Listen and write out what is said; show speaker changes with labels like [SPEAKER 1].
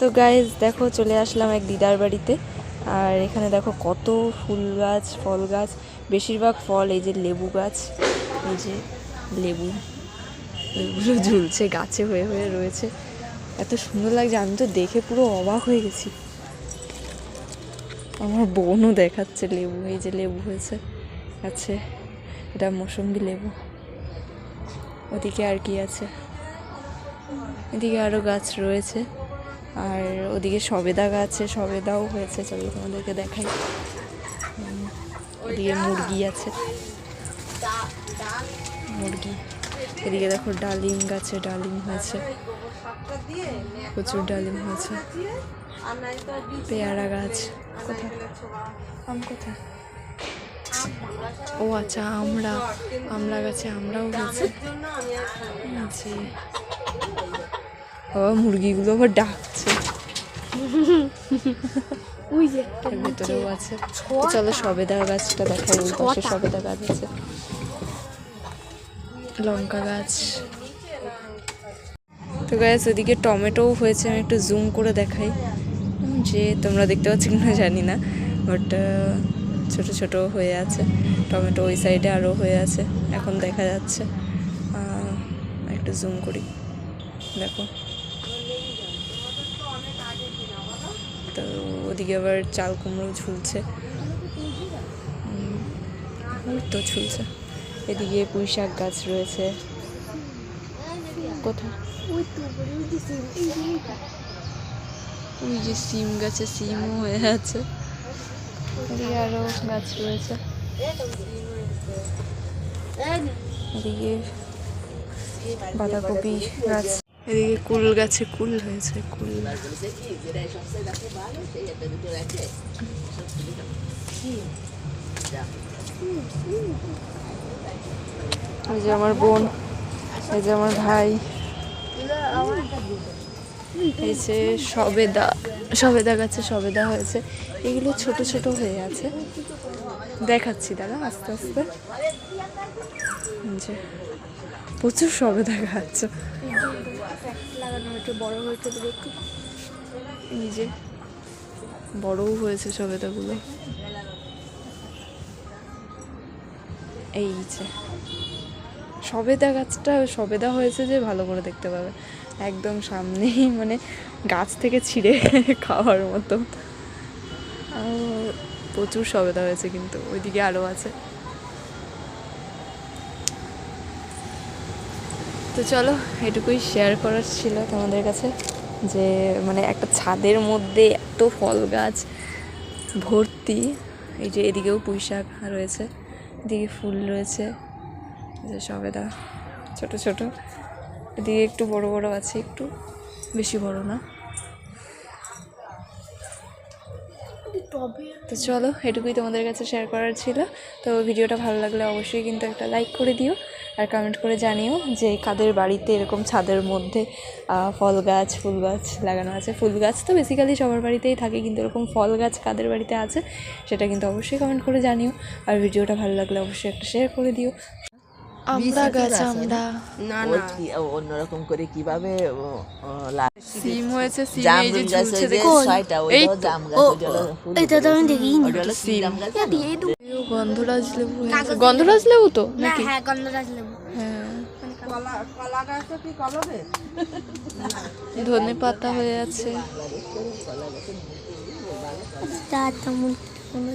[SPEAKER 1] তো গাইজ দেখো চলে আসলাম এক দিদার বাড়িতে। আর এখানে দেখো কত ফুল গাছ, ফল গাছ। বেশিরভাগ ফল এই যে লেবু গাছ, এই যে লেবু। লেবুগুলো ঝুলছে, গাছে হয়ে হয়ে রয়েছে। এত সুন্দর লাগছে, আমি তো দেখে পুরো অবাক হয়ে গেছি। আমার বোনও দেখাচ্ছে লেবু, এই যে লেবু হয়েছে, আছে। এটা মৌসুম্বি লেবু। ওদিকে আর কি আছে? এদিকে আরও গাছ রয়েছে। আর ওদিকে সবেদা গাছে, সবেদাও হয়েছে, চলো তোমাদেরকে দেখাই। ওদিকে মুরগি আছে। মুরগি। এদিকে দেখো ডালিম গাছে ডালিম হয়েছে। প্রচুর ডালিম হয়েছে। পেয়ারা গাছ। কোথায়? আম কোথায়? ও আচ্ছা আমরা আমলা গাছে আমরাও হয়েছে। বাবা মুরগিগুলো আবার ডাকছে।
[SPEAKER 2] ওই যে
[SPEAKER 1] ভেতরেও আছে। চলো সবেদা গাছটা ওই পাশে সবেদা গাছ আছে। লঙ্কা গাছ। তো গাছ ওদিকে টমেটোও হয়েছে আমি একটু জুম করে দেখাই। যে তোমরা দেখতে পাচ্ছ কিনা জানি না বাট ছোট ছোট হয়ে আছে। টমেটো ওই সাইডে আরও হয়ে আছে এখন দেখা যাচ্ছে। একটু জুম করি। দেখো। তো ওদিকে আবার চাল কুমড়ো ঝুলছে। তো ঝুলছে। এদিকে পুঁই শাক গাছ রয়েছে। কোথায়।
[SPEAKER 2] ওই যে সিম
[SPEAKER 1] গাছে সিমও হয়ে আছে। এদিকে আরও গাছ রয়েছে। এদিকে বাঁধাকপি গাছ এদিকে কুল গাছে কুল হয়েছে, কুল। এই যে আমার বোন, এই যে আমার ভাই। এই যে সবেদা সবেদা গাছে সবেদা হয়েছে। এগুলো ছোট ছোট হয়ে আছে। দেখাচ্ছি দাদা, আস্তে আস্তে। যে প্রচুর সবেদা গাছ।
[SPEAKER 2] লাগানো হয়েছে বড় হয়েছে তো একটু।
[SPEAKER 1] যে, বড়ও হয়েছে সবেদাগুলো। এই যে, সবেদা গাছটা, সবেদা হয়েছে যে ভালো করে দেখতে পাবে। একদম সামনেই মানে গাছ থেকে ছিঁড়ে খাওয়ার মতো। প্রচুর সবেদা হয়েছে কিন্তু, ওইদিকে আরও আছে। তো চলো, এটুকুই শেয়ার করার ছিল তোমাদের কাছে যে মানে একটা ছাদের মধ্যে এত ফল গাছ ভর্তি, এই যে এদিকেও পুঁই শাক রয়েছে, এদিকে ফুল রয়েছে যে সবেদা ছোট ছোট, এদিকে একটু বড় বড় আছে, একটু বেশি বড় না। তো চলো, এটুকুই তোমাদের কাছে শেয়ার করার ছিল। তো ভিডিওটা ভালো লাগলে অবশ্যই কিন্তু একটা লাইক করে দিও আর কমেন্ট করে জানিও যে কাদের বাড়িতে এরকম ছাদের মধ্যে ফল গাছ, ফুল গাছ লাগানো আছে। ফুল গাছ তো বেসিক্যালি সবার বাড়িতেই থাকে, কিন্তু এরকম ফল গাছ কাদের বাড়িতে আছে, সেটা কিন্তু অবশ্যই কমেন্ট করে জানিও। আর ভিডিওটা ভালো লাগলে অবশ্যই একটা শেয়ার করে দিও। আমরা গাছ আমরা।
[SPEAKER 3] কি অন্যরকম করে কীভাবে
[SPEAKER 1] সিম হয়েছে সিম এই যে ঝুলছে দেখো এই
[SPEAKER 3] জাম গাছ
[SPEAKER 2] এটা তো আমি দেখিনি
[SPEAKER 1] গন্ধরাজ লেবু হয়েছে। গন্ধরাজ লেবু তো নাকি?
[SPEAKER 2] হ্যাঁ গন্ধরাজ লেবু।
[SPEAKER 1] হ্যাঁ। ধনে পাতা হয়ে আছে।
[SPEAKER 2] তেমন কোনো